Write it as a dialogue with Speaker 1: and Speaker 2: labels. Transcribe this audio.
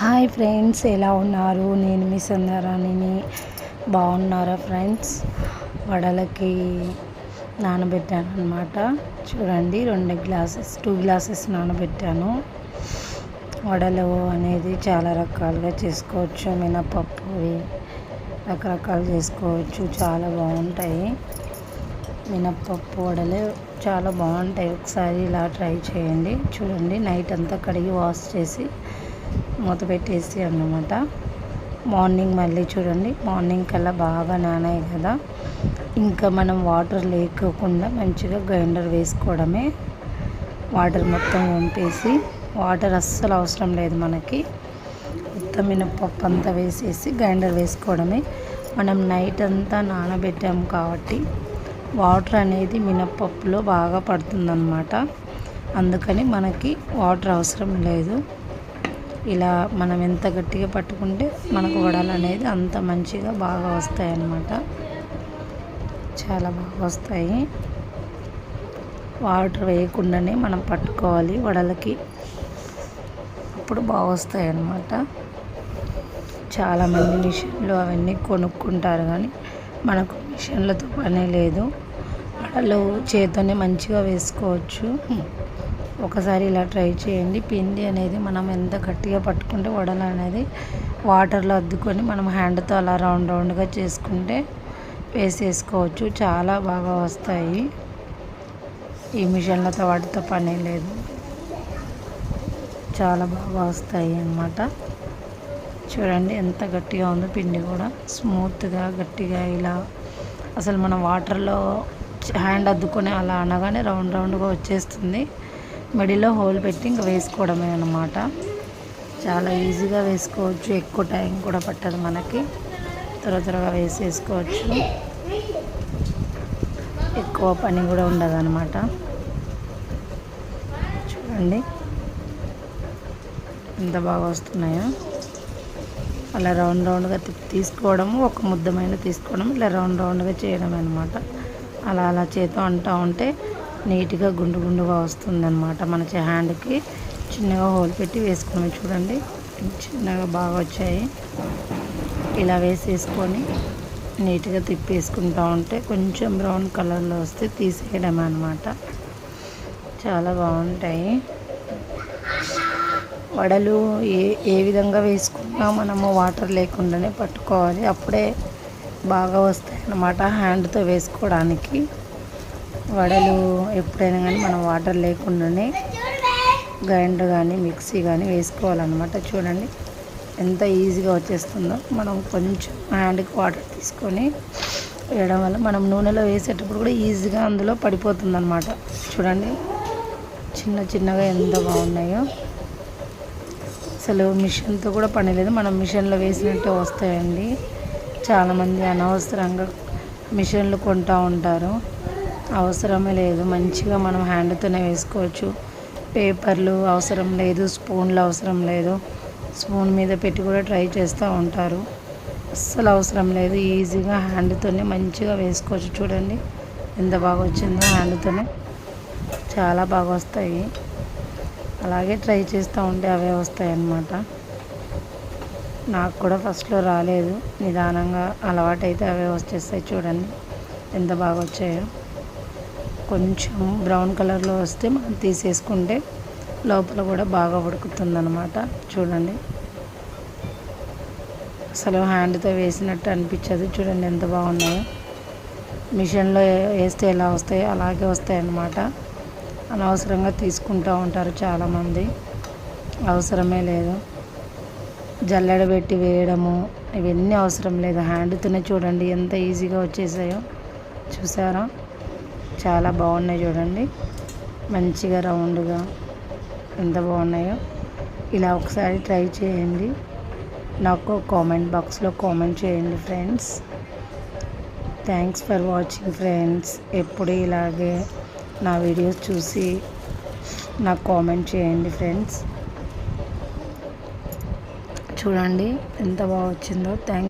Speaker 1: Hi friends ఎలా ఉన్నారు? నేను మీ సందరాణిని బాగున్నారా ఫ్రెండ్స్? వడలకి నానబెట్టాను అనమాట చూడండి రెండు గ్లాసెస్ టూ గ్లాసెస్ నానబెట్టాను. వడలు అనేది చాలా రకాలుగా చేసుకోవచ్చు మినపప్పు రకరకాలు చేసుకోవచ్చు చాలా బాగుంటాయి. మినప్పప్పు వడలు చాలా బాగుంటాయి. ఒకసారి ఇలా ట్రై చేయండి. చూడండి నైట్ అంతా కడిగి వాష్ చేసి మూత పెట్టేసి అన్నమాట. మార్నింగ్ మళ్ళీ చూడండి. మార్నింగ్ కల్లా బాగా నానాయి కదా. ఇంకా మనం వాటర్ లేకోకుండా మంచిగా గ్రైండర్ వేసుకోవడమే. వాటర్ మొత్తం వంపేసి వాటర్ అస్సలు అవసరం లేదు మనకి. మొత్తం మినప్పప్పు అంతా వేసేసి గ్రైండర్ వేసుకోవడమే. మనం నైట్ అంతా నానబెట్టాము కాబట్టి వాటర్ అనేది మినప్పప్పులో బాగా పడుతుందన్నమాట. అందుకని మనకి వాటర్ అవసరం లేదు. ఇలా మనం ఎంత గట్టిగా పట్టుకుంటే మనకు వడలు అనేది అంత మంచిగా బాగా వస్తాయి అన్నమాట చాలా బాగా వస్తాయి. వాటర్ వేయకుండానే మనం పట్టుకోవాలి వడలకి. అప్పుడు బాగా వస్తాయి అన్నమాట చాలామంది మిషన్లు అవన్నీ కొనుక్కుంటారు కానీ మనకు మిషన్లతో పనే లేదు. వడలు చేతోనే మంచిగా వేసుకోవచ్చు. ఒకసారి ఇలా ట్రై చేయండి. పిండి అనేది మనం ఎంత గట్టిగా పట్టుకుంటే వడలు అనేది వాటర్లో అద్దుకొని మనం హ్యాండ్తో అలా రౌండ్ రౌండ్గా చేసుకుంటే వేసేసుకోవచ్చు. చాలా బాగా వస్తాయి. ఈ మిషన్లతో వాటితో పని లేదు. చాలా బాగా వస్తాయి అన్నమాట. చూడండి ఎంత గట్టిగా ఉందో పిండి కూడా. స్మూత్గా గట్టిగా ఇలా అసలు మనం వాటర్లో హ్యాండ్ అద్దుకొని అలా అనగానే రౌండ్ రౌండ్గా వచ్చేస్తుంది. మడిలో హోల్ పెట్టి ఇంకా వేసుకోవడమే అనమాట చాలా ఈజీగా వేసుకోవచ్చు. ఎక్కువ టైం కూడా పట్టదు మనకి. త్వర త్వరగా వేసేసుకోవచ్చు. ఎక్కువ పని కూడా ఉండదు అనమాట చూడండి. ఎంత బాగా వస్తున్నాయో. అలా రౌండ్ రౌండ్గా తీసుకోవడము ఒక ముద్దమైన తీసుకోవడం ఇలా రౌండ్ రౌండ్గా చేయడం అనమాట అలా అలా చేతో అంటూ ఉంటే నీట్గా గుండు గుండుగా వస్తుందన్నమాట మన హ్యాండ్కి. చిన్నగా హోల్ పెట్టి వేసుకున్నాం చూడండి. చిన్నగా బాగా వచ్చాయి. ఇలా వేసేసుకొని నీట్గా తిప్పేసుకుంటూ ఉంటే కొంచెం బ్రౌన్ కలర్లో వస్తే తీసేయడం అనమాట చాలా బాగుంటాయి. వడలు ఏ ఏ విధంగా వేసుకున్నా మనము వాటర్ లేకుండానే పట్టుకోవాలి. అప్పుడే బాగా వస్తాయి అన్నమాట హ్యాండ్తో వేసుకోవడానికి. వడలు ఎప్పుడైనా కానీ మనం వాటర్ లేకుండానే గ్రైండర్ కానీ మిక్సీ కానీ వేసుకోవాలన్నమాట. చూడండి ఎంత ఈజీగా వచ్చేస్తుందో. మనం కొంచెం హ్యాండ్కి వాటర్ తీసుకొని వేయడం వల్ల మనం నూనెలో వేసేటప్పుడు కూడా ఈజీగా అందులో పడిపోతుందనమాట చూడండి చిన్న చిన్నగా ఎంత బాగున్నాయో. అసలు మిషన్తో కూడా పని లేదు. మనం మిషన్లో వేసినట్టే వస్తాయండి. చాలామంది అనవసరంగా మిషన్లు కొంటూ ఉంటారు. అవసరమే లేదు. మంచిగా మనం హ్యాండ్తోనే వేసుకోవచ్చు. పేపర్లు అవసరం లేదు. స్పూన్లు అవసరం లేదు. స్పూన్ మీద పెట్టి కూడా ట్రై చేస్తూ ఉంటారు. అస్సలు అవసరం లేదు. ఈజీగా హ్యాండ్తోనే మంచిగా వేసుకోవచ్చు. చూడండి ఎంత బాగా వచ్చిందో హ్యాండ్తోనే చాలా బాగా వస్తాయి. అలాగే ట్రై చేస్తూ ఉంటే అవే వస్తాయి అన్నమాట. నాకు కూడా ఫస్ట్లో రాలేదు. నిదానంగా అలవాటైతే అవే వచ్చేస్తాయి. చూడండి ఎంత బాగా వచ్చాయో. కొంచెం బ్రౌన్ కలర్లో వస్తే మనం తీసేసుకుంటే లోపల కూడా బాగా ఉడుకుతుందన్నమాట. చూడండి. అసలు హ్యాండ్తో వేసినట్టు అనిపించదు. చూడండి ఎంత బాగున్నాయో. మిషన్లో వేస్తే ఎలా వస్తాయో అలాగే వస్తాయన్నమాట. అనవసరంగా తీసుకుంటూ ఉంటారు చాలామంది. అవసరమే లేదు. జల్లెడ పెట్టి వేయడము ఇవన్నీ అవసరం లేదు. హ్యాండ్తోనే చూడండి ఎంత ఈజీగా వచ్చేసాయో. చూసారా? చాలా బాగున్నాయి చూడండి. మంచిగా రౌండ్గా ఎంత బాగున్నాయో. ఇలా ఒకసారి ట్రై చేయండి. నాకు కామెంట్ బాక్స్లో కామెంట్ చేయండి friends. Thanks for watching friends. ఎప్పుడు ఇలాగే నా వీడియోస్ చూసి నాకు కామెంట్ చేయండి ఫ్రెండ్స్. చూడండి ఎంత బాగా వచ్చిందో. థ్యాంక్